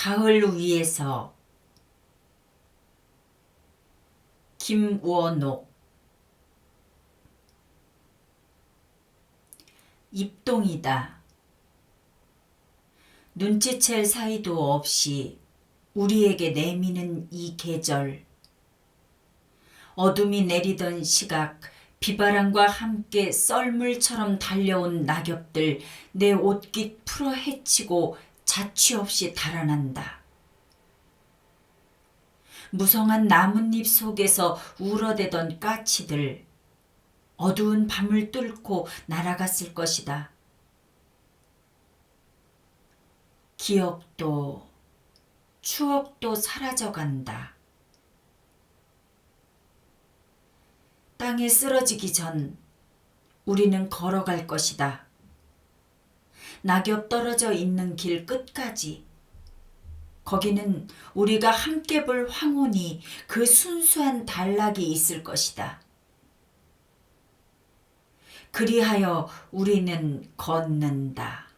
가을 위에서 김원옥 입동이다. 눈치챌 사이도 없이 우리에게 내미는 이 계절. 어둠이 내리던 시각, 비바람과 함께 썰물처럼 달려온 낙엽들 내 옷깃 풀어 헤치고 자취 없이 달아난다. 무성한 나뭇잎 속에서 울어대던 까치들, 어두운 밤을 뚫고 날아갔을 것이다. 기억도, 추억도 사라져간다. 땅에 쓰러지기 전 우리는 걸어갈 것이다. 낙엽 떨어져 있는 길 끝까지. 거기는 우리가 함께 볼 황혼이 그 순수한 단락이 있을 것이다. 그리하여 우리는 걷는다.